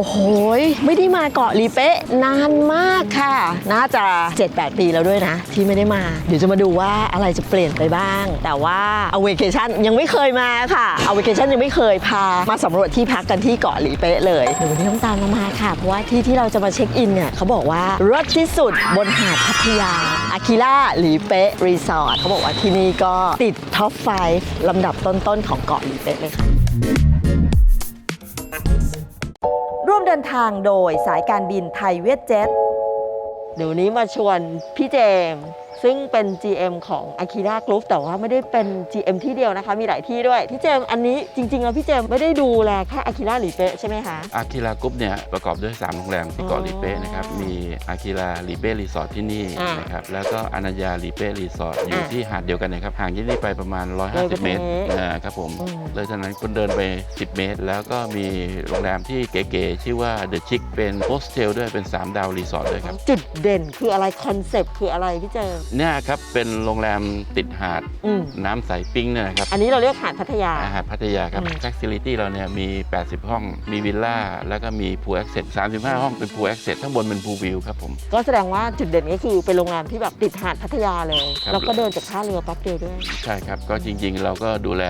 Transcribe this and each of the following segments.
โอ้โหไม่ได้มาเกาะลีเป๊ะนานมากค่ะ น่าจะ 7-8 ปีแล้วด้วยนะ ที่ไม่ได้มา เดี๋ยวจะมาดูว่าอะไรจะเปลี่ยนไปบ้าง แต่ว่าเอาเวเคชั่นยังไม่เคยมาค่ะเอาเวเคชั่นยังไม่เคยพา มาสำรวจที่พักกันที่เกาะลีเป๊ะเลยเดี๋ยววันนี้ต้องตามมามาค่ะ เพราะว่าที่ที่เราจะมาเช็คอินเนี่ยเขาบอกว่ารถที่สุดบนหาดพัทยาอาคิล่าลีเป๊ะรีสอร์ทเขาบอกว่าที่นี่ก็ติดท็อป 5 ลำดับต้นๆของเกาะลีเป๊ะเลยค่ะ นทางโดยสายการบินไทยเวียดเจ็ตเดี๋ยวนี้มาชวนพี่เจมส์ ซึ่งเป็น GM ของ Akira Group แต่ว่าไม่ได้เป็น GM ที่เดียวนะคะ มีหลายที่ด้วย พี่เจมส์อันนี้จริงๆแล้วพี่เจมส์ไม่ได้ดูแลแค่ Akira หลีเป๊ะใช่ไหมคะ อาคิรากรุ๊ปเนี่ยประกอบด้วย 3 โรงแรมที่เกาะอ๋อลีเป้นะครับ มีอาคิราลีเป้รีสอร์ทที่นี่อ่าน นะครับ แล้วก็อนัญญาลีเป้รีสอร์ทอยู่อ่าที่หาดเดียวกันนะครับ ห่างจากนี่ไปประมาณเลยไป150 เมตรตรงนี้อ่าครับผม อืม เลยเท่านั้นคุณเดินไป 10 เมตร แล้วก็มีโรงแรมที่เก๋ๆชื่อว่าเดอะชิคเป็นโฮสเทลด้วยเป็น 3 ดาวรีสอร์ทด้วยครับ จุดเด่นคืออะไรคอนเซปต์คืออะไรพี่เจมส์เนี่ยครับเป็นโรงแรมติดหาดอืมน้ำใสปิ้งเนี่ยนะครับ อันนี้เราเรียกหาดพัทยา อาหารพัทยาครับอืม แฟคซิลิตี้เราเนี่ยมี 80 ห้อง มีวิลล่า แล้วก็มีพูลแอคเซส35 ห้องเป็นพูลแอคเซสข้างบนเป็นพูลวิวครับผม ก็แสดงว่าจุดเด่นก็คือเป็นโรงแรมที่แบบติดหาดพัทยาเลย ครับ แล้วก็เดินจากท่าเรือแป๊บเดียวด้วย ใช่ครับ ก็จริงๆ เราก็ดูแล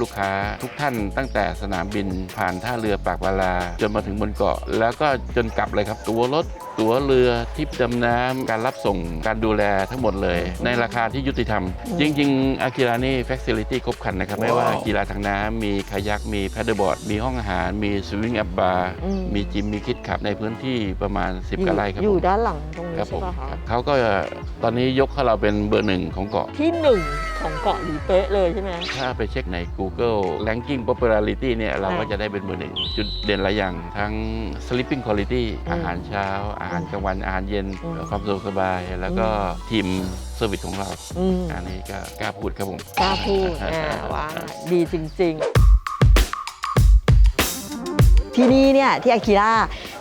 ลูกค้าทุกท่านตั้งแต่สนามบินผ่านท่าเรือปากบาลา จนมาถึงบนเกาะ แล้วก็จนกลับเลยครับ ตัวรถ ตัวเรือทริปดำน้ำการรับส่งการดูแลทั้งหมดเลย ในราคาที่ยุติธรรม จริงๆอากิรานี่แฟคซิลิตี้ครบครันนะครับ ไม่ว่ากีฬาทางน้ำมีคายัก มีแพดเดิลบอร์ด มีห้องอาหาร มีสวิงอัพบาร์อืมมีจิม มีคิดขับในพื้นที่ประมาณ 10กว่าไร่ครับอยู่ผมด้านหลังตรงนี้ครับผใช่มปะคะเขาก็ตอนนี้ยกให้เราเป็นเบอร์หนึ่งของเกาะที่หนึ่งของเกาะหลีเป๊ะเลยใช่ไหมถ้าไปเช็คใน Google Ranking Popularity เนี่ยเราก็อ่าจะได้เป็นเบอร์หนึ่งจุดเด่นหลายอย่าง ทั้ง Sleeping Quality อืมอาหารเช้า อาหารกลางวันอาหารเย็นอืมความสะดวกสบาย แล้วก็ทีมเซอร์วิสของเรา อืมอันนี้ก็กล้าพูดครับผม กล้าพูดอ่าว่าดีจริง ๆ ที่นี่เนี่ยที่อากิระ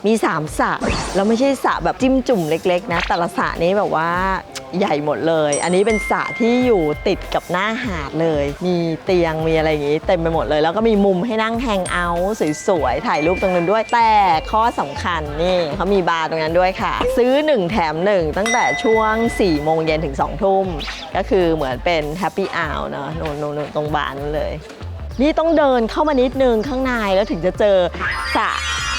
มี 3สระแล้วไม่ใช่สระแบบจิ้มจุ่มเล็ก ๆ นะ แต่ละสระนี้แบบว่า ใหญ่หมดเลย อันนี้เป็นสระที่อยู่ติดกับหน้าหาดเลย มีเตียงมีอะไรอย่างงี้เต็มไปหมดเลย แล้วก็มีมุมให้นั่งแฮงเอาท์สวยๆถ่ายรูปตรงนั้นด้วย แต่ข้อสำคัญนี่เขามีบาร์ตรงนั้นด้วยค่ะ ซื้อ 1 แถม 1 ตั้งแต่ช่วง4โมงเย็นถึง2ทุ่ม ก็คือเหมือนเป็นแฮปปี้อ r วเนอะนู่นๆๆตรงบาร์นั่นเลย นี่ต้องเดินเข้ามานิดนึงข้างในแล้วถึงจะเจอสระ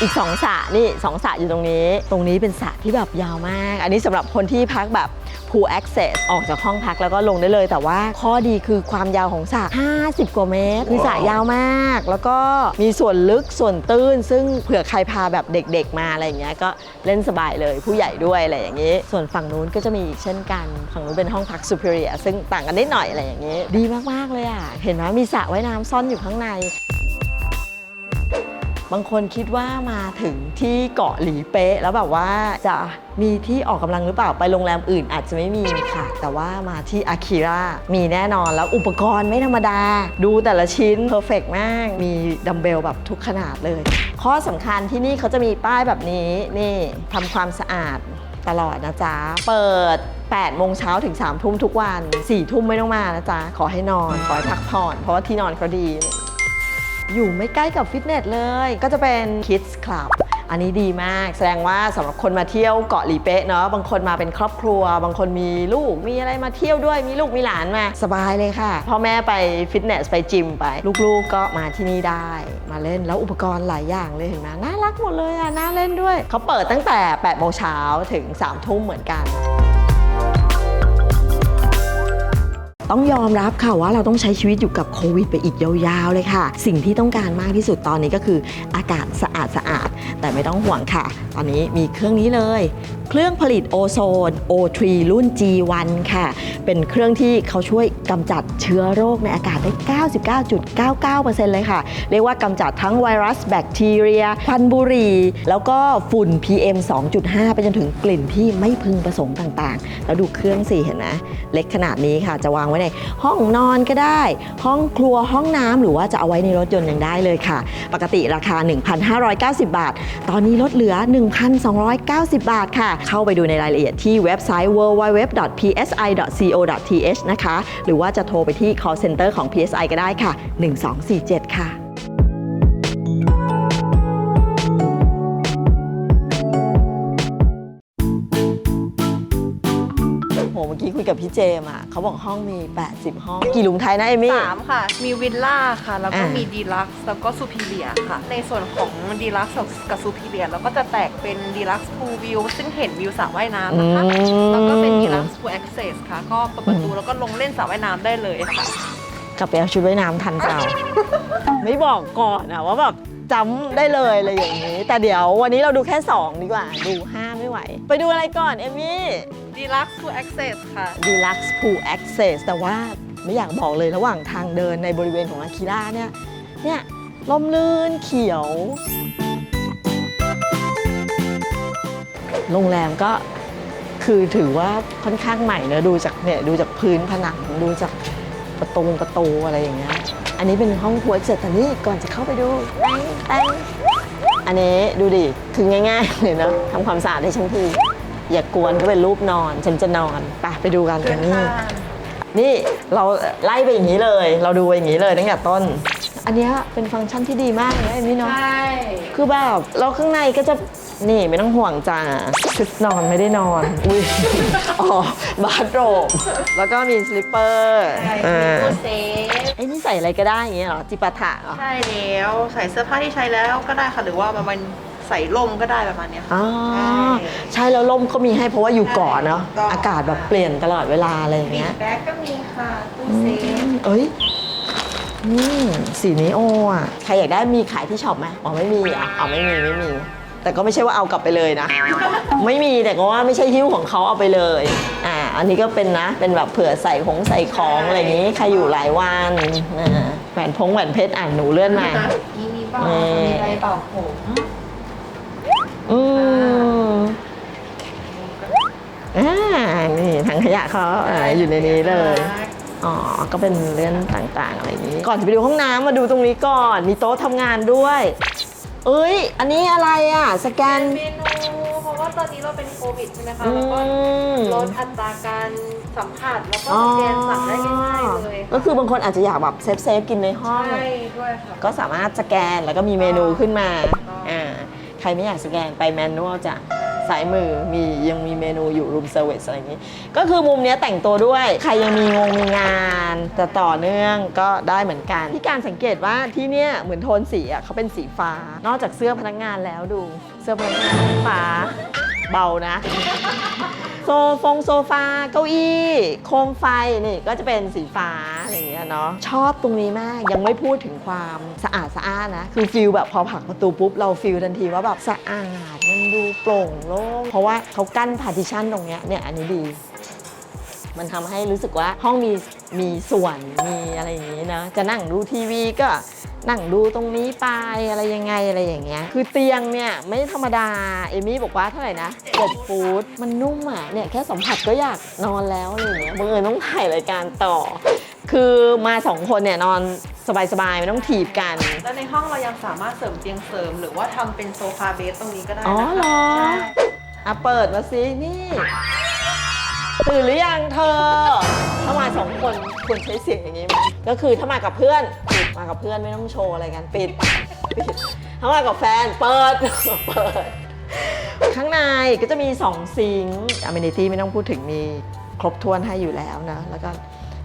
อีกสองสระนี่สองสระอยู่ตรงนี้ ตรงนี้เป็นสระที่แบบยาวมาก อันนี้สำหรับคนที่พักแบบ pool access ออกจากห้องพักแล้วก็ลงได้เลย แต่ว่าข้อดีคือความยาวของสระ50 กว่าเมตรมีสระยาวมาก แล้วก็มีส่วนลึกส่วนตื้น ซึ่งเผื่อใครพาแบบเด็กๆมาอะไรอย่างเงี้ยก็เล่นสบายเลยผู้ใหญ่ด้วยอะไรอย่างงี้ ส่วนฝั่งนู้นก็จะมีอีกเช่นกันฝั่งนู้นเป็นห้องพัก superior ซึ่งต่างกันนิดหน่อยอะไรอย่างงี้ ดีมากๆเลยอะเห็นไหมมีสระว่ายน้ำซ่อนอยู่ข้างใน บางคนคิดว่ามาถึงที่เกาะหลีเป๊ะ แล้วแบบว่าจะมีที่ออกกำลังหรือเปล่าไปโรงแรมอื่นอาจจะไม่มีค่ะ แต่ว่ามาที่อาคิระมีแน่นอนแล้วอุปกรณ์ไม่ธรรมดา ดูแต่ละชิ้นเพอร์เฟกมาก มีดัมเบลแบบทุกขนาดเลย ข้อสำคัญที่นี่เขาจะมีป้ายแบบนี้นี่ทำความสะอาดตลอดนะจ๊ะ เปิด 8 โมงเช้าถึง 3 ทุ่มทุกวัน 4 ทุ่มไม่ต้องมานะจ๊ะ ขอให้นอน ขอให้พักผ่อน เพราะว่าที่นอนเขาดี อยู่ไม่ใกล้กับฟิตเนสเลย ก็จะเป็น Kids Club อันนี้ดีมาก แสดงว่าสำหรับคนมาเที่ยวเกาะหลีเป๊ะเนาะบางคนมาเป็นครอบครัว บางคนมีลูกมีอะไรมาเที่ยวด้วยมีลูกมีหลานมาสบายเลยค่ะพ่อแม่ไปฟิตเนสไปจิมไป ลูกๆก็มาที่นี่ได้ มาเล่นแล้วอุปกรณ์หลายอย่างเลยเห็นไหมน่ารักหมดเลยอะน่าเล่นด้วยเขาเปิดตั้งแต่8โมงเช้าถึง3ทุ่มเหมือนกัน ต้องยอมรับค่ะว่าเราต้องใช้ชีวิตอยู่กับโควิดไปอีกยาวๆเลยค่ะ สิ่งที่ต้องการมากที่สุดตอนนี้ก็คืออากาศสะอาดสะอาดๆแต่ไม่ต้องห่วงค่ะ ตอนนี้มีเครื่องนี้เลยเครื่องผลิตโอโซน O3 รุ่น G1 ค่ะ เป็นเครื่องที่เขาช่วยกำจัดเชื้อโรคในอากาศได้ 99.99%เลยค่ะ เรียกว่ากำจัดทั้งไวรัสแบคทีเรีย ควันบุหรี่ แล้วก็ฝุ่น PM 2.5 ไปจนถึงกลิ่นที่ไม่พึงประสงค์ต่างๆ แล้วดูเครื่องสิเห็นไหมเล็กขนาดนี้ค่ะ จะวางไว้ว้ในห้องนอนก็ได้ ห้องครัวห้องน้ำหรือว่าจะเอาไว้ในรถยนต์ยังได้เลยค่ะ ปกติราคา 1,590 บาท ตอนนี้ลดเหลือ 1,290 บาทค่ะเข้าไปดูในรายละเอียดที่เว็บไซต์ www.psi.co.th นะคะ หรือว่าจะโทรไปที่ call center ของ PSI ก็ได้ค่ะ 1247 ค่ะ ยกับพี่เจมส์อะเขาบอกห้องมี 80 ห้อง กี่หลุมไทยนะเอมี่ สามค่ะ มีวิลล่าค่ะ แล้วก็อ่ามีมีดีลักซ์แล้วก็ซูพิเลียค่ะ ในส่วนของดีลักซ์กับซูพิเลียเราก็จะแตกเป็นดีลักซ์พูวิวซึ่งเห็นวิวสระว่ายน้ำนะคะแล้วก็เป็นดีลักซ์พูแอคเซสค่ะ ก็เปิดประตูแล้วก็ลงเล่นสระว่ายน้ำได้เลยค่ะ กลับไปเอาชุดว่ายน้ำทันเปล่า ไม่บอกก่อนอะว่าแบบจำได้เลยอะไรอย่างนี้ แต่เดี๋ยววันนี้เราดูแค่ 2 ดีกว่า ดู 5 ไม่ไหว ไปดูอะไรก่อน เอมี่ ดีลักซ์พูแอคเซสค่ะ Deluxe Pool Access แต่ว่าไม่อยากบอกเลยระหว่างทางเดินในบริเวณของอาคิล่าเนี่ย เนี่ยล่มลื่นเขียว โรงแรมก็คือถือว่าค่อนข้างใหม่เนอะดูจากเนี่ยดูจากพื้นผนังดูจากประตูประตูอะไรอย่างเงี้ย อันนี้เป็นห้องครัวเสร็จแต่นี่ก่อนจะเข้าไปดูแป้งแป้งอันนี้ดูดิ คือง่ายๆเลยเนอะทำความสะอาดให้ฉันที อย่ากวนก็เป็นรูปนอน ฉันจะนอนไปไปดูกันกันนี่นี่เราไล่ไปอย่างนี้เลย เราดูไปอย่างนี้เลยตั้งแต่ต้น อันเนี้ยเป็นฟังก์ชันที่ดีมากนะเอมี่เนาะใช่คือแบบแล้วข้างในก็จะนี่ไม่ต้องห่วงจ้าชุดนอนไม่ได้นอน อุ้ยอ๋อบาร์โรบแล้วก็มีสลิปเปอร์ใช่อ่ามีตู้เซฟไอ้นี่ใส่อะไรก็ได้อย่างเงี้ยเหรอจิปาถะเหรอใช่แล้วใส่เสื้อผ้าที่ใช้แล้วก็ได้ค่ะหรือว่ามัน ใส่ล่มก็ได้ประมาณเนี้ยค่ะ อ๋อใช่ใช่แล้วล่มก็มีให้เพราะว่าอยู่เกาะเนาะใช่ อากาศแบบเปลี่ยนตลอดเวลาอะไรอย่างบิ๊เงี้กยแบ็กก็มีค่ะตู้อืเซฟมเอ้ยนี่สีนี้โออะ ใครอยากได้มีขายที่ช็อปไหมอ๋อไม่มีอะอ๋อไม่มีไม่มี แต่ก็ไม่ใช่ว่าเอากลับไปเลยนะ ไม่มีแต่ก็ว่าไม่ใช่หิ้วของเขาเอาไปเลย อ่า อันนี้ก็เป็นนะ เป็นแบบเผื่อใส่ของใส่ของอะไรอย่างงี้ใครอยู่หลายวันอ่าแหวนพงแหวนเพชรอ่านหนูเลื่อนมานี่มีเปล่านี่มีอะไรเปล่าผม อืมอ่านี่ถังขยะเขาอ่าอยู่ในนี้เลย อ๋อ ก็เป็นเรื่องต่างๆอะไรอย่างนี้ ก่อนจะไปดูห้องน้ำมาดูตรงนี้ก่อน มีโต๊ะทำงานด้วย เอ้ย อันนี้อะไรอะ สแกน เมนู เพราะว่าตอนนี้เราเป็นโควิดใช่ไหมคะอืแล้วก็มลดอัตราการสัมผัส แล้วก็อ๋อสแกนสั่งได้ง่ายๆเลยก็คือบางคนอาจจะอยากแบบเซฟเซฟๆกินในห้อง ใช่ ด้วยค่ะ ก็สามารถสแกนแล้วก็มีเมนูขึ้นมาอ๋ออ่อ่าใค รไม่อยากสแกนไปแมนนวลจ้ะสายมือมียังมีเมนูอยู่รูมเซอร์วิสอะไรอย่างนี้ ก็คือมุมนี้แต่งตัวด้วย ใครยังมีงงมีงานแต่ต่อเนื่องก็ได้เหมือนกัน ที่การสังเกตว่าที่เนี้ยเหมือนโทนสีอะเขาเป็นสีฟ้า นอกจากเสื้อพนักงานแล้วดู เสื้อพนักงานฟ้าเบานะ โซฟงโซฟาเก้าอี้ โคมไฟนี่ก็จะเป็นสีฟ้า อะเนาะชอบตรงนี้มากยังไม่พูดถึงความสะอาดสะอ้านนะ คือฟิลแบบพอผักประตูปุ๊บเราฟิลทันทีว่าแบบสะอาดมันดูโปร่งโล่งเพราะว่าเขากั้นพาร์ติชันตรงเนี้ยเนี่ยอันนี้ดีมันทำให้รู้สึกว่าห้องมีมีส่วนมีอะไรอย่างนี้นะ จะนั่งดูทีวีก็นั่งดูตรงนี้ไปอะไรยังไงอะไรอย่างเงี้ย คือเตียงเนี่ยไม่ธรรมดา เอมี่บอกว่าเท่าไหร่นะเจ็ดฟูตมันนุ่มอะเนี่ยแค่สัมผัสก็อยากนอนแล้วอะไรอย่างเงี้ยบังเอิญต้องถ่ายรายการต่อ คือมาสองคนเนี่ยนอนสบายๆไม่ต้องถีบกัน แล้วในห้องเรายังสามารถเสริมเตียงเสริม หรือว่าทำเป็นโซฟาเบสตรงนี้ก็ได้อ๋อนะคะเหรอใช่อะเปิดมาสินี่ ตื่นหรือยังเธอ ถ้ามาสองคนควรใช้เสียงอย่างนี้ไหมก็คือถ้ามากับเพื่อนปิดมากับเพื่อนไม่ต้องโชว์อะไรกันปิดปิดถ้ามากับแฟนเปิดเปิด ข้างในก็จะมี 2 ซิงค์อเมนิตี้ไม่ต้องพูดถึงมีครบถ้วนให้อยู่แล้วนะ แล้วก็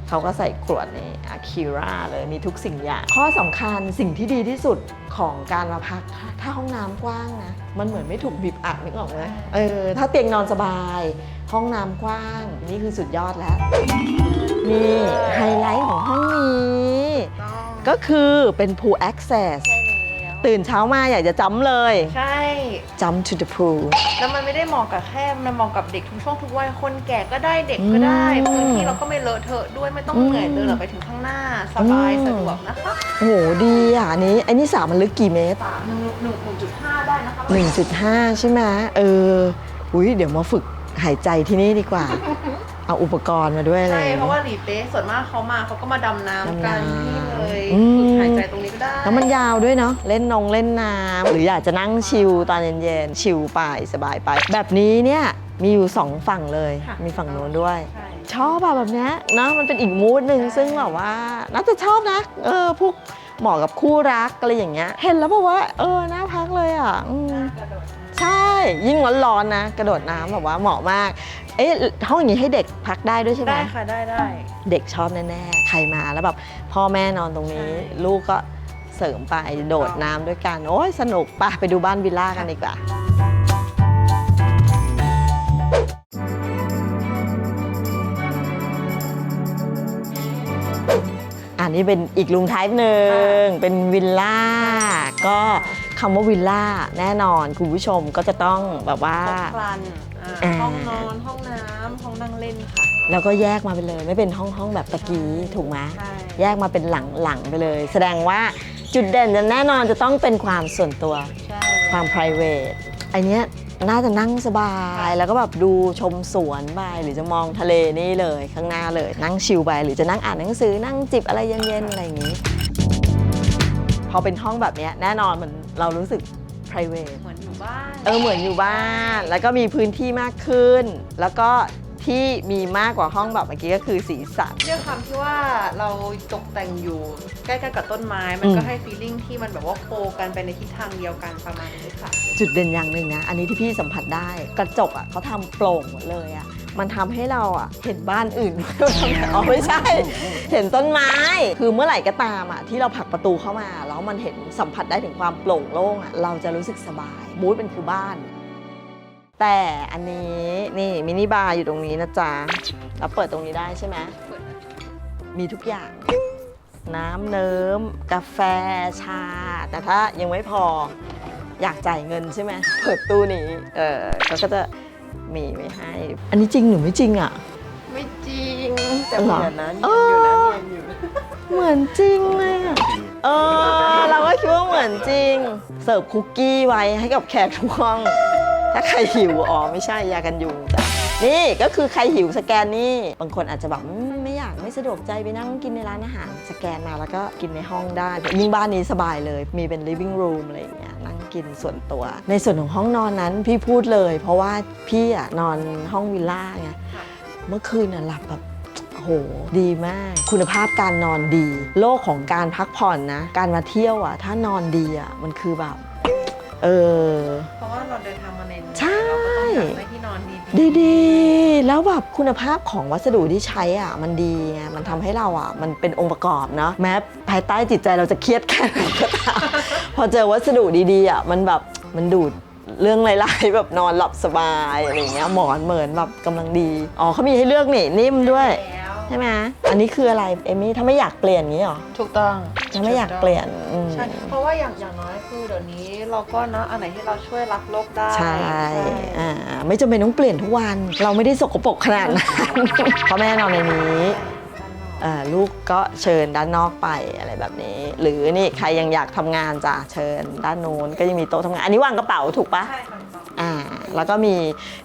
เขาก็ใส่ขวดในอาคิราเลยมีทุกสิ่งอย่าง ข้อสำคัญสิ่งที่ดีที่สุดของการมาพัก ถ้าห้องน้ำกว้างนะ มันเหมือนไม่ถูกบีบอัดนึกออกไหมเออ ถ้าเตียงนอนสบาย ห้องน้ำกว้าง นี่คือสุดยอดแล้ว นี่ไฮไลท์ของห้องนี้ต้องก็คือเป็น pool access ใช่แล้ว ตื่นเช้ามาอยากจะจำเลยใช่ jump to the pool แล้วมันไม่ได้เหมาะกับแค่มันเหมาะกับเด็กทุกช่วงทุกวัยคนแก่ก็ได้เด็กก็ได้อืมพื้นที่เราก็ไม่เลอะเทอะด้วยไม่ต้องอืมเหนื่อยเดินออกไปถึงข้างหน้าสบายอืมสะดวกนะคะโอ้โหดีอะอันนี้ไอ้นี่สระมันลึกกี่เมตรสามหนึ่งหนึ่งหนึ่งจุดห้าได้นะคะ1.5ใช่ไหมเอออุ้ยเดี๋ยวมาฝึกหายใจที่นี่ดีกว่า เอาอุปกรณ์มาด้วยอะไรใช่อย่างเพราะเงี้ยว่าหลีเป๊ะส่วนมากเขามาเขาก็มาดำน้ำกันดำน้ำนี่เลยอืม ฝึกหายใจตรงนี้ก็ได้แล้วมันยาวด้วยเนาะเล่นนงเล่นน้ำหรืออยากจะนั่งชิลตอนเย็นๆชิลไปสบายไป แบบนี้เนี่ยมีอยู่สองฝั่งเลย ค่ะมีฝั่งโน้นด้วย ใช่ ชอบอะแบบเนี้ยเนอะมันเป็นอีกมูดหนึ่งใช่ ซึ่งแบบว่าน่าจะชอบนะ เออพวกเหมาะกับคู่รักอะไรอย่างเงี้ย เห็นแล้วแบบว่า เออน่าพักเลยอะอืม กระโดด ใช่ ยิ่งร้อนๆนะ กระโดดน้ำแบบว่าเหมาะมาก เอ๊ะห้องอย่างนี้ให้เด็กพักได้ด้วยใช่ไหม ได้ค่ะได้ได้ เด็กชอบแน่ๆ ใครมาแล้วแบบพ่อแม่นอนตรงนี้ ใช่ ลูกก็เสริมไปโดดน้ำด้วยกัน โอ้ยสนุกปะไปดูบ้านวิลล่ากันดีกว่า อันนี้เป็นอีกลุงไทป์หนึ่งเป็นวิลล่า ก็ คำว่าวิลล่าแน่นอนคุณผู้ชมก็จะต้องแบบว่าห้องครันอ่าอ่า ห้องนอนห้องน้ำห้องนั่งเล่นค่ะ แล้วก็แยกมาไปเลย ไม่เป็นห้องห้องๆแบบตะกี้ถูกไหมใช่ แยกมาเป็นหลังๆไปเลย แสดงว่าจุดเด่นจะแน่นอนจะต้องเป็นความส่วนตัว ใช่ ความ p r i v a t ไอเนี้ยน่าจะนั่งสบายแล้วก็แบบดูชมสวนไปหรือจะมองทะเลนี่เลยข้างหน้าเลยนั่งชิลไปหรือจะนั่งอ่านหนังสือนั่งจิบอะไรเย็นๆอะไรอย่างนี้ พอเป็นห้องแบบเนี้ยแน่นอนมันเรารู้สึก p r i v a t เหมือนอยู่บ้านเออเหมือนอยู่บ้าน แล้วก็มีพื้นที่มากขึ้น แล้วก็ที่มีมากกว่าห้องแบบเมื่อกี้ก็คือสีสัน ด้วยความที่ว่าเราตกแต่งอยู่ใกล้ๆกับต้นไม้ มันอืมก็ให้ฟีลลิ่งที่มันแบบว่าโคกันไปในทิศทางเดียวกันประมาณนี้ค่ะ จุดเด่นอย่างหนึ่งนะ อันนี้ที่พี่สัมผัสได้กระจกอะเขาทำโปร่งหมดเลยอะ มันทำให้เราอะเห็นบ้านอื่นอ๋อไม่ใช่ เห็นต้นไม้ คือเมื่อไหร่ก็ตามอะที่เราผลักประตูเข้ามา แล้วมันเห็นสัมผัสได้ถึงความโปร่งโล่งอะเราจะรู้สึกสบายมูดเป็นคือบ้าน แต่อันนี้นี่มินิบาร์อยู่ตรงนี้นะจ๊ะแล้วเปิดตรงนี้ได้ใช่ไหมมีทุกอย่างน้ำเนิ้ม กาแฟชา แต่ถ้ายังไม่พออยากจ่ายเงินใช่ไหมเปิดตู้นี้เออเขาก็จะ มีไว้ให้ อันนี้จริงหรือไม่จริงอะ ไม่จริง แต่เหเหรมือ อนนะเอเนียนออยู่นะเนียนอยู่เหมือนจริงเลยอะเออเราก็คิดว่าเหมือนจริง เสิร์ฟคุกกี้ไว้ให้กับแขกทุกห้อง ถ้าใครหิวอ๋อไม่ใช่ยากันยุงจ้ะนี่ก็คือใครหิวสแกนนี่ บางคนอาจจะแบบอืมไม่อยากไม่สะดวกใจไปนั่งกินในร้านอาหาร สแกนมาแล้วก็กินในห้องได้ยิ่งบ้านนี้สบายเลย มีเป็น living room อะไรอย่างเงี้ยนั่งกินส่วนตัว ในส่วนของห้องนอนนั้นพี่พูดเลย เพราะว่าพี่อะนอนห้องวิลล่าไงค่ะเมื่อคืนน่ะหลับแบบโอ้โหดีมาก คุณภาพการนอนดี โลกของการพักผ่อนนะ การมาเที่ยวอะ ถ้านอนดีอะ มันคือแบบ เออ เพราะว่าเราเดินทางมาในเมืองใช่เราก็ต้องอยากได้ที่นอนดีๆดีดีๆ แล้วแบบคุณภาพของวัสดุที่ใช้อะมันดีไงมันทำให้เราอะมันเป็นองค์ประกอบเนาะแม้ภายใต้จิตใจเราจะเครียดแค่ไหนก็ตามพอเจอวัสดุดีๆอะมันแบบมันดูดเรื่องไรายๆแบบนอนหลับสบายอะไรเงี้ยหมอนเหมือนแบบกำลังดี อ๋อเขามีให้เลือกนี่นิ่มด้วย ใช่ไหมอันนี้คืออะไรเอมี่ถ้าไม่อยากเปลี่ยนนี้เหรอถูกต้องถ้าไม่อยากเปลี่ยนอืม ใช่เพราะว่าอย่างอย่างน้อยคือเดี๋ยวนี้เราก็เนาะอันไหนที่เราช่วยรักโลกได้ใช่ อ่า ไม่จำเป็นต้องเปลี่ยนทุกวัน เราไม่ได้สกปรกขนาดนั้นเพราะแม่นอนในนี้อ่าลูกก็เชิญด้านนอกไปอะไรแบบนี้ หรือนี่ใครยังอยากทำงานจ้ะเชิญด้านโน้นก็ยังมีโต๊ะทำงาน อันนี้วางกระเป๋าถูกปะใช่ค่ะอ่า แล้วก็มี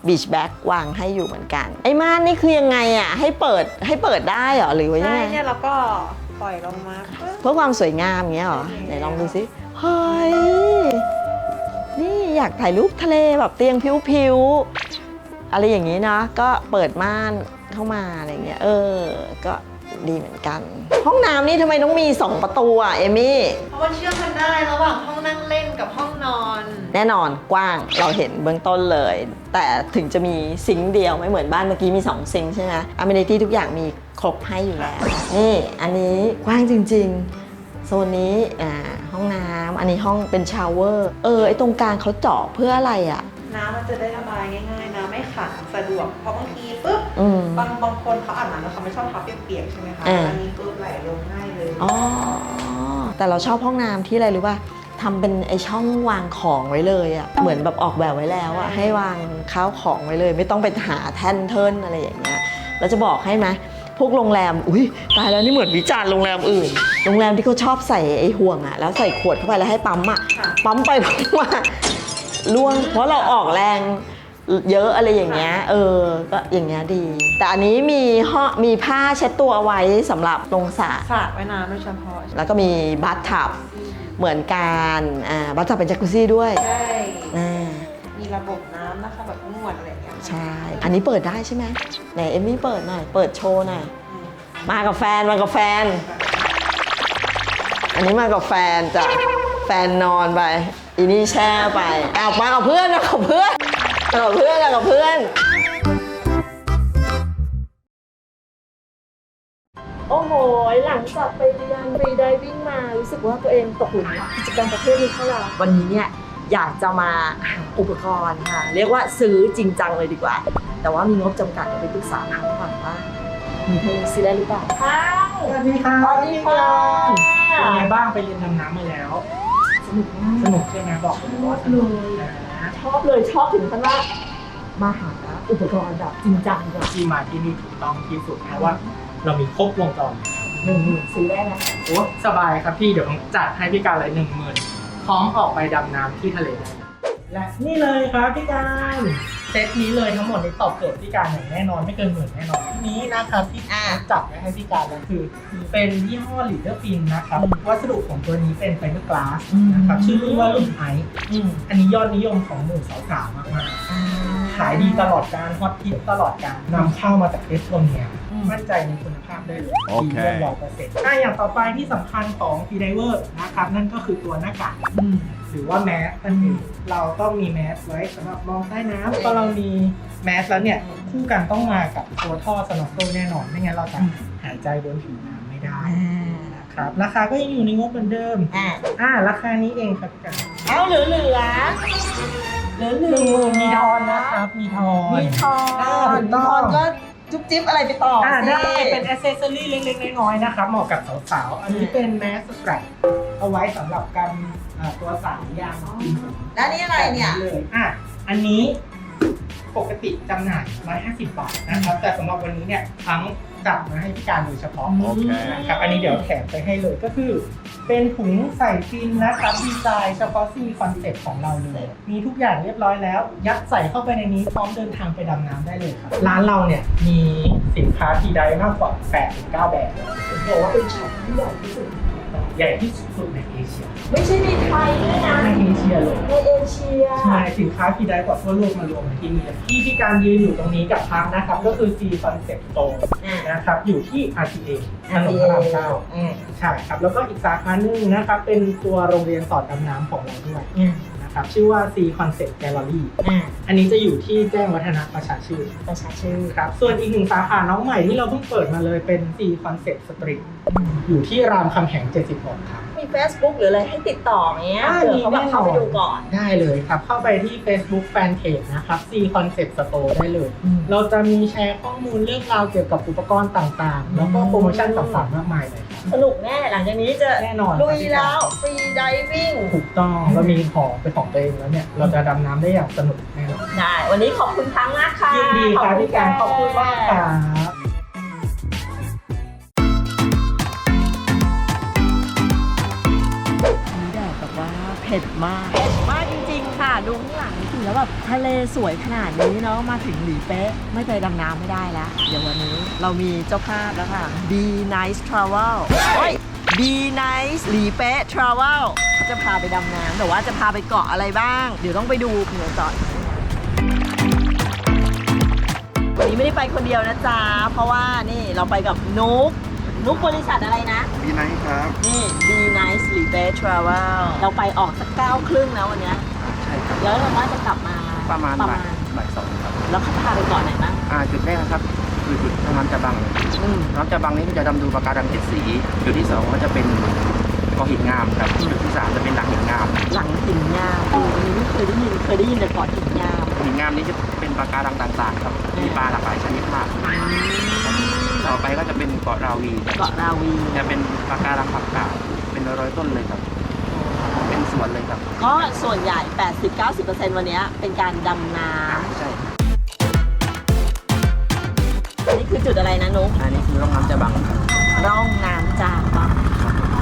บีชแบ็กวางให้อยู่เหมือนกัน ไอ้ม่านนี่คือยังไงอะให้เปิดให้เปิดได้เหรอหรือว่ายังใช่ไงเนี่ยเราก็ปล่อยลงมาปึ๊บ เพื่อความสวยงามอย่างเงี้ยเหรอไหนลองดูสิเฮ้ยนี่อยากถ่ายรูปทะเลแบบเตียงผิวๆอะไรอย่างนี้นะก็เปิดม่านเข้ามาอะไรเงี้ยเออก็ ดีเหมือนกัน ห้องน้ำนี่ทำไมต้องมี 2 ประตูอะเอมี่ เพราะว่าเชื่อมกันได้ระหว่างห้องนั่งเล่นกับห้องนอนแน่นอนกว้างเราเห็นเบื้องต้นเลย แต่ถึงจะมีซิงค์เดียวไม่เหมือนบ้านเมื่อกี้มี 2 ซิงค์ใช่ไหมอเมนิตี้ทุกอย่างมีครบให้อยู่แล้ว นี่อันนี้กว้างจริง ๆ โซนนี้อ่าห้องน้ำอันนี้ห้องเป็นชาวเวอร์เออไอตรงกลางเขาเจาะเพื่ออะไรอะ น้ำมันจะได้ระบายง่ายๆ น้ำไม่ขังสะดวก เพราะบางทีปุ๊บอืม บางบางคนเขาอาบน้ำแล้วเขาไม่ชอบเท้าเปียกๆใช่ไหมคะ อ่า อันนี้ปุ๊บไหลลงง่ายเลย อ๋อ แต่เราชอบห้องน้ำที่อะไรรู้ป่ะทำเป็นไอช่องวางของไว้เลยอะ่ะเหมือนแบบออกแบบไว้แล้วอะ่ะให้วางข้าวของไว้เลย ไม่ต้องไปหาแท่นเทินอะไรอย่างเงี้ยเราจะบอกให้ไหมพวกโรงแรมอุ้ยตายแล้วนี่เหมือนวิจารณ์โรงแรมอื่น โรงแรมที่เขาชอบใส่ไอ้ห่วงอะ่ะแล้วใส่ขวดเข้าไปแล้วให้ปั๊มอะ่ะค่ะ ปั๊มไปปั๊มมา ล่วงเพราะเราออกแรงเยอะอะไรอย่างเงี้ย เออ ก็อย่างเงี้ยดี แต่อันนี้มีห่อมีผ้าเช็ดตัวเอาไว้สำหรับลงสระสระว่ายน้ำโดยเฉพาะ แล้วก็มีบัตทับเหมือนกัน อ่า บัตทับเป็นจักรุซี่ด้วย ใช่ อ่า มีระบบน้ำนะคะแบบนวดอะไรอย่างเงี้ย ใช่ อันนี้เปิดได้ใช่ไหมไหนเอมมี่เปิดหน่อย เปิดโชว์หน่อย มากับแฟน มากับแฟน อันนี้มากับแฟนจ้ะ แฟนนอนไป อีนี่แช่ไปอ้าวมากับเพื่อนมากับเพื่อนมากับเพื่อนมากับเพื่อน โอ้โห หลังจากไปเรียนฟรีไดวิ่งมา รู้สึกว่าตัวเองตกหลุมรักกิจกรรมประเภทนี้เข้าแล้ววันนี้เนี่ยอยากจะมาหาอุปกรณ์ค่ะ เรียกว่าซื้อจริงจังเลยดีกว่า แต่ว่ามีงบจำกัดเดี๋ยวไปปรึกษาทางก่อนว่ามีใครซื้อได้หรือเปล่าค่ะสวัสดีค่ะสวัสดีค่ะเป็นไงบ้างไปเรียนดำน้ำมาแล้วส นุกมากสนุกใช่ไหมบอกเลยว่าสนุกนะชอบเลยชอบถึงขั้นว่ามาหาอุปกรณ์แบบจริงจังแบบที่มาที่นี่ถูกต้องที่สุดเพราะว่า เรามีครบวงจรหนึ่งหมื่นซื้อได้ไหมโอ้สบายครับพี่เดี๋ยวผมจัดให้พี่การเลยหนึ่งหมื่นพร้อมออกไปดำน้ำที่ทะเลได้และนี่เลยครับพี่การ เซตนี้เลยทั้งหมดนี้ตอบโจทย์พี่การอย่างแน่นอนไม่เกินหมื่นแน่นอนที่นี้นะครับที่จัดไว้ให้พี่การก็คือ เป็นยี่ห้อลีเดอร์ฟินนะครับวัสดุของตัวนี้เป็นไฟเบอร์กลาสนะครับชื่อรุ่นว่ารุ่นไออืมอันนี้ยอดนิยมของหมู่สาวๆมากๆขายดีตลอดการฮอตฮิตตลอดการนำเข้ามาจากเอสโตเนีย อืม มั่นใจในคุณภาพได้เลยโอเคดีร้อยเปอร์เซ็นต์อะอย่างต่อไปที่สำคัญของฟีไดเวอร์นะครับนั่นก็คือตัวหน้ากาก อืม หรือว่าแมสนั่นเองเราต้องมีแมสไว้สำหรับมองใต้น้ำพอเรามีแมสแล้วเนี่ยคู่กันต้องมากับตัวท่อสโนว์เกิลแน่นอนไม่งั้นเราจะหายใจบนผิวน้ำไม่ได้นะครับราคาก็ยังอยู่ในงบเหมือนเดิมอ่าอ่าราคานี้เองครับพี่กันเอาเหลือเหลือเหลือเหหลืนึ่งหมื่นอมีทอนนะครับมีทอนมีทอนอ่าถูกมีต้ทองอนก็จุ๊บจิ๊บอะไรไปต่ออ่าสิได้เป็นอ c เซสซอรี่เล็กๆน้อยๆนะครับเหมาะกับสาวๆอันนี้เป็นแมสสแตรป เอาไว้สำหรับการอ่าตัวสายยางกินผมแล้วนี่อะไรเนี่ย เลยอะอันนี้ปกติจำหน่าย 150 บาทนะครับ แต่สำหรับวันนี้เนี่ยทั้งจัดมาให้พี่การโดยเฉพาะ โอเค นะครับอันนี้เดี๋ยวแถมไปให้เลยก็คือ เป็นถุงใส่ฟินนะครับดีไซน์เฉพาะซีคอนเซ็ปต์ของเราเลย มีทุกอย่างเรียบร้อยแล้ว ยัดใส่เข้าไปในนี้พร้อมเดินทางไปดำน้ำได้เลยครับ ร้านเราเนี่ยมีสินค้าทีไดมากกว่า8ถึง9แบรนด์ บอกว่าเป็นช็อปที่ใหญ่ที่สุด ใหญ่ที่สุดในเอเชียไม่ใช่ในไทยด้วยนะ ในเอเชียเลย ในเอเชีย ใช่สินค้าทีไดกว่าทั่วโลกมารวมกันที่นี่เลยที่พี่การยืนอยู่ตรงนี้กับพักนะครับ ก็คือ C Concept Store อ่านะครับ อยู่ที่ RTA ถนนพระรามเก้าอืมใช่ครับ แล้วก็อีกสาขาหนึ่งนะครับ เป็นตัวโรงเรียนสอนดำน้ำของเราด้วยอืมนะ ครับชื่อว่า C Concept Gallery อ่าอันนี้จะอยู่ที่แจ้งวัฒนะประชาชื่นประชาชื่อครับ ส่วนอีกหนึ่งสาขาน้องใหม่ที่เราเพิ่งเปิดมาเลยเป็น C Concept Street อยู่ที่รามคำแหง 76 ครับ มี Facebook หรืออะไรให้ติดต่อไหมอะอ่าเผื่อเขาแบบมีแน่นอนเข้าไปดูก่อน ได้เลยครับ เข้าไปที่ Facebook Fanpage นะครับ C Concept Store ได้เลยอืมเราจะมีแชร์ข้อมูลเรื่องราวเกี่ยวกับอุปกรณ์ต่างๆ แล้วก็โปรโมชั่นต่างๆมากมายเลยครับ สนุกแน่หลังจากนี้จะแน่นอนลุยแล้วฟรีไดวิ่งถูกต้องเรามีของเป็นของตัวเองแล้วเนี่ย เราจะดำน้ำได้อย่างสนุกแน่นอนได้ วันนี้ขอบคุณทั้งมากค่ะยินดีครับพี่การขอบคุณมากครั เผ็ดมากเผ็ดมากจริงๆค่ะดูข้างหลังถึงแล้วแบบทะเลสวยขนาดนี้เนาะมาถึงหลีเป๊ะ ไม่ไปดำน้ำไม่ได้แล้ว เดี๋ยววันนี้เรามีเจ้าภาพแล้วค่ะ Be Nice Travel เฮ้ย Be Nice หลีเป๊ะ Travel เขาจะพาไปดำน้ำแต่ว่าจะพาไปเกาะอะไรบ้าง เดี๋ยวต้องไปดูเดี๋ยวจอดวันนี้ไม่ได้ไปคนเดียวนะจ๊ะ เพราะว่านี่เราไปกับนุก นุกบริษัทอะไรนะดีไนท์ครับ นี่ Be Nice l i b e Travel เราไปออกสักเก้าครึ่งนะวันเนี้ยใช่ครับ แล้วเราว่าจะกลับมาประมาณประบ่ามาณยบ่ายสองครับ แล้วเขาพาไปเก่อนไหนบ้างอ่าจุดแรกนะครับ คือจุดน้ำจะบังอืมน้ำจะบังนี้ก็จะดำดูปะการังเจ็ดสีจุดที่สองก็จะเป็นกอหินงามครับจุดที่สามจะเป็นหลังหินงามหลังหินงามโอ้อันนี้ไม่เคยได้ยินเคยได้ยินแต่เกาะหินงามหินงามนี้จะเป็นปะการังต่างๆครับมีปลาหลากหลายชนิดมาก ต่อไปก็จะเป็นเกาะราวีเกาะราวีจะเป็นปะการังผักกาดเป็นร้อยๆต้นเลยครับ เป็นสวนเลยครับ ก็ส่วนใหญ่ 80-90%วันเนี้ยเป็นการดำน้อ่าใช่ำนี่คือจุดอะไรนะนุกอันนี้คือร่องน้ำจะบังครับร่องน้ำจากบัง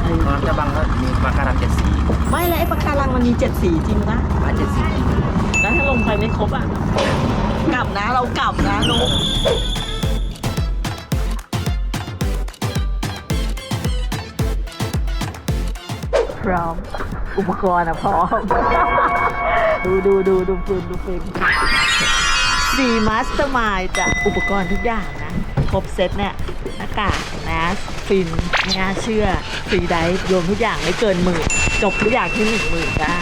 เอน้ำจะบังก็มีปะการังเจ็ดสีไม่แล้วไอ้ปะการังมันมีเจ็ดสีจริงนะอ่าเจ็ดสีจริงแล้วถ้าลงไปไม่ครบอะ กลับนะเรากลับนะนุ๊ก พร้อม อุปกรณ์อะพร้อม ดูดูดูดูฟิล์มดูฟิล์มสีมาสเตอร์มายจ้ะอุปกรณ์ทุกอย่างนะ ครบเซตเนี่ยหน้ากากแมสฟินไม่น่าเชื่อฟรีไดฟ์รวมทุกอย่างไม่เกินหมื่นจบทุกอย่างที่หนึ่งหมื่นได้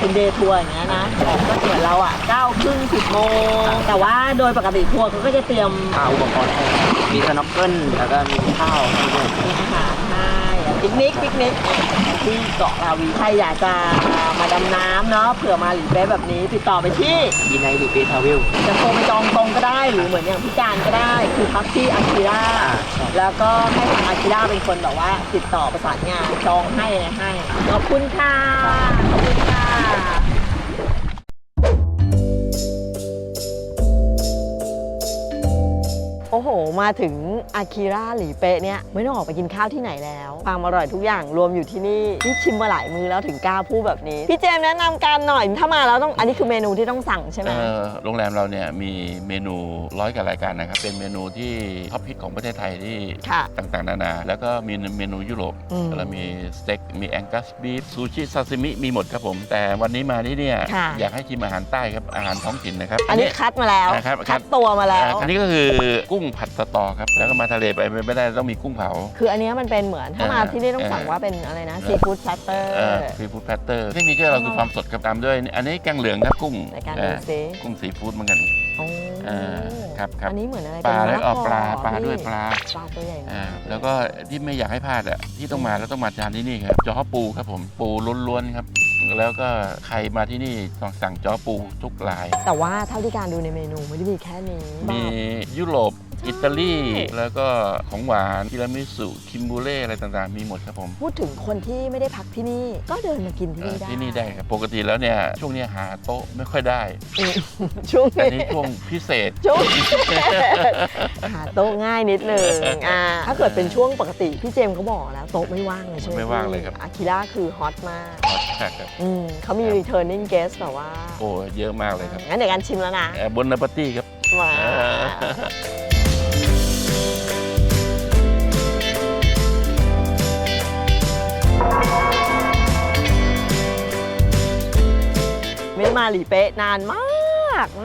เป็นเดย์ทัวร์อย่างเงี้ยนะแต่ก็เหมือนเราอะเก้าครึ่งสิบโมง แต่ว่าโดยปกติทัวร์เขาก็จะเตรียมอ่าอุปกรณ์ให้มีสน็อกเกิลแล้วก็มีข้าวให้ด้วย มีอาหารให้ปิกนิกปิกนิกที่เกาะลาวีใครอยากจะมาดำน้ำเนาะเผื่อมาหลีเป๊ะแบบนี้ติดต่อไปที่ ดีไนท์หรือเบทาวิลจะโทรไปจองตรงก็ได้หรือเหมือนอย่างพิการก็ได้ คือพักที่อากิระอ่าใช่แล้วก็ให้ทางอากิระเป็นคนแบบว่าติดต่อประสานงานจองให้อะไรให้ขอบคุณค่ะขอบคุณค่ะ โอ้ มาถึงอากิระหลีเป๊ะเนี่ยไม่ต้องออกไปกินข้าวที่ไหนแล้วความอร่อยทุกอย่างรวมอยู่ที่นี่พี่ชิมมาหลายมือแล้วถึงกล้าพูดแบบนี้พี่เจมส์แนะนำการหน่อยถ้ามาแล้วต้องอันนี้คือเมนูที่ต้องสั่งใช่ไหม เอ่อโรงแรมเราเนี่ยมีเมนูร้อยกว่ารายการนะครับ เป็นเมนูที่ท็อปฮิตของประเทศไทยที่ค่ะต่างๆ นานา แล้วก็มีเมนูยุโรปอืมแล้วมีสเต็กมีแองกัสบีฟซูชิซาซิมิมีหมดครับผม แต่วันนี้มาที่เนี่ยค่ะ อยากให้ชิมอาหารใต้ครับ อาหารท้องถิ่นนะครับอันนี้คัดมาแล้วอ่าครับคัดตัวมาแล้วอ่าอันนี้ก็คือกุ้งผัดสตอครับแล้วก็มาทะเลไปไม่ได้ต้องมีกุ้งเผา คืออันเนี้ยมันเป็นเหมือนถ้ามาเออที่นี่ต้องเออสั่งว่าเป็นอะไรนะซีฟู้ดชัตเตอร์ซีฟู้ดแพตเตอร์เทคนิคที่เราคือความสดครับตามด้วย อันนี้แกงเหลืองครับกุ้งในการเอ่ดูอซิกุ้งซีฟู้ดเหมือนกันโอ้อ่าครับครับอันนี้เหมือนอะไรปลาเป็นแล้วมะเอาละกอปลาปลาพี่ด้วยปลาปลาตัวใหญ่มาอ่ากแล้วก็ที่ไม่อยากให้พลาดอะที่ต้องมาแล้วต้องมาทานที่นี่ครับจ้อปูครับผมปูล้วนๆครับ แล้วก็ใครมาที่นี่ต้องสั่งจ้อปูทุกราย แต่ว่าเท่าที่การดูในเมนูไม่ได้มีแค่นี้มียุโรปอิตาลี แล้วก็ของหวานทีรามิสุ คิมบูเล่ อะไรต่างๆ มีหมดครับผม พูดถึงคนที่ไม่ได้พักที่นี่ ก็เดินมากินที่เอ่นี่อได้ ที่นี่ได้ครับ ปกติแล้วเนี่ย ช่วงเนี้ยหาโต๊ะไม่ค่อยได้อืมช่วงแต่นี้นี่ช่วงพิเศษช่วง หาโต๊ะง่ายนิดนึงอ่าถ้าเกิดเป็นช่วงปกติ พี่เจมส์เขาบอกแล้วโต๊ะไม่ว่างเลยใช่ไหมไม่ว่างเลยครับ อากิระคือฮอตมากฮอตมากครับอืมเขามีครับ returning guest แบบว่าโอ้เยอะมากเลยครับงั้นเดี๋ยวการชิมแล้วนะบนนาปาร์ตี้ครับมาอ่าไม่ได้มาหลีเป๊ะนานมาก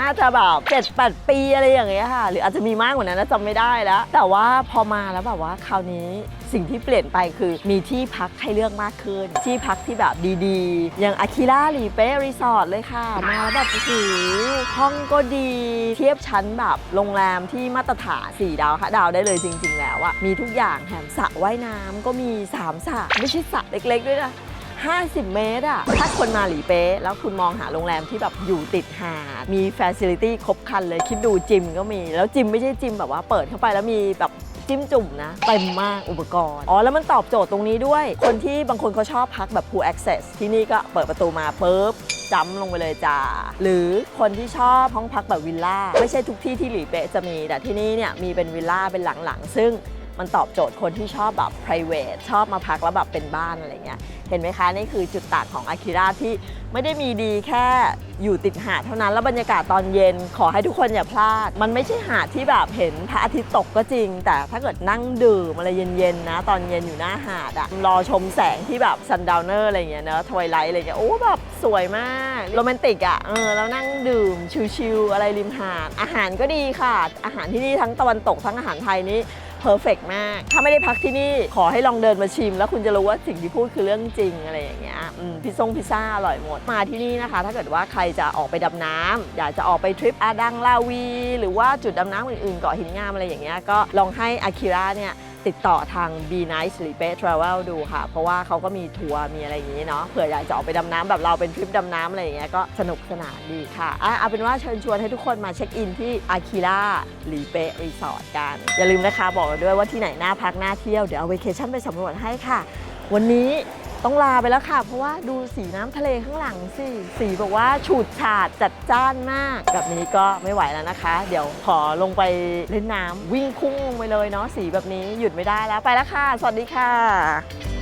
น่าจะแบบเจ็ดแปดปีอะไรอย่างเงี้ยค่ะ หรืออาจจะมีมากกว่านั้นนะจำไม่ได้แล้ว แต่ว่าพอมาแล้วแบบว่าคราวนี้สิ่งที่เปลี่ยนไปคือมีที่พักให้เลือกมากขึ้น ที่พักที่แบบดีๆ อย่างอาคิระหลีเป๊ะรีสอร์ทเลยค่ะ มาแบบโอ้โหห้องก็ดี เทียบชั้นแบบโรงแรมที่มาตรฐาน 4 ดาวค่ะ ดาวได้เลยจริง ๆ แล้วอะมีทุกอย่างแถมสระว่ายน้ำก็มี 3สระไม่ใช่สระเล็ก ๆ ด้วยนะ 50 เมตรอะถ้าคนมาหลีเป๊ะแล้วคุณมองหาโรงแรมที่แบบอยู่ติดหาดมีฟ a ซิลิตี้ครบครันเลยคิดดูจิมก็มี แล้วจิมไม่ใช่จิมแบบว่าเปิดเข้าไปแล้วมีแบบจิ้มจุ่มนะเต็มมากอุปกรณ์ อ๋อ แล้วมันตอบโจทย์ตรงนี้ด้วย คนที่บางคนเขาชอบพักแบบ pool access ที่นี่ก็เปิดประตูมาปุ๊บจำลงไปเลยจ้า หรือคนที่ชอบห้องพักแบบวิลล่า ไม่ใช่ทุกที่ที่หลีเป๊ะจะมี แต่ที่นี่เนี่ยมีเป็นวิลล่าเป็นหลังๆ ซึ่ง มันตอบโจทย์คนที่ชอบแบบ private ชอบมาพักแล้วแบบเป็นบ้านอะไรเงี้ย เห็นไหมคะ นี่คือจุดต่างของอากิระที่ไม่ได้มีดีแค่อยู่ติดหาดเท่านั้น แล้วบรรยากาศตอนเย็นขอให้ทุกคนอย่าพลาด มันไม่ใช่หาดที่แบบเห็นพระอาทิตย์ตกก็จริง แต่ถ้าเกิดนั่งดื่มอะไรเย็นๆนะ ตอนเย็นอยู่หน้าหาดอะรอชมแสงที่แบบซันดาวเนอร์อะไรเงี้ยเนอะทวายไลท์อะไรเงี้ยโอ้แบบสวยมากโรแมนติกอะเออแล้วนั่งดื่มชิลๆอะไรริมหาดอาหารก็ดีค่ะ อาหารที่นี่ทั้งตะวันตกทั้งอาหารไทยนี่ เพอร์เฟกมาก ถ้าไม่ได้พักที่นี่ขอให้ลองเดินมาชิม แล้วคุณจะรู้ว่าสิ่งที่พูดคือเรื่องจริงอะไรอย่างเงี้ยอืมพิซซ่งพิซซ่าอร่อยหมด มาที่นี่นะคะ ถ้าเกิดว่าใครจะออกไปดำน้ำอยากจะออกไปทริปอาดังลาวี หรือว่าจุดดำน้ำอื่นๆเกาะหินงามอะไรอย่างเงี้ยก็ลองให้อาคิระเนี่ย ติดต่อทาง Be Nice หรือ Best Travel ดูค่ะ เพราะว่าเขาก็มีทัวร์มีอะไรอย่างนี้เนาะเผื่ออยากจะออกไปดำน้ำแบบเราเป็นทริปดำน้ำอะไรอย่างเงี้ยก็สนุกสนานดีค่ะอะเอาเป็นว่าเชิญชวนให้ทุกคนมาเช็คอินที่อาคิระหลีเปรีสอร์ทกัน อย่าลืมนะคะบอกเราด้วยว่าที่ไหนน่าพักน่าเที่ยวเดี๋ยวเอาเวเคชั่นไปสำรวจให้ค่ะ วันนี้ ต้องลาไปแล้วค่ะ เพราะว่าดูสีน้ำทะเลข้างหลังสิ สีบอกว่าฉูดฉาดจัดจ้านมาก แบบนี้ก็ไม่ไหวแล้วนะคะ เดี๋ยวขอลงไปเล่นน้ำวิ่งพุ่งลงไปเลยเนาะสีแบบนี้หยุดไม่ได้แล้วไปแล้วค่ะ สวัสดีค่ะ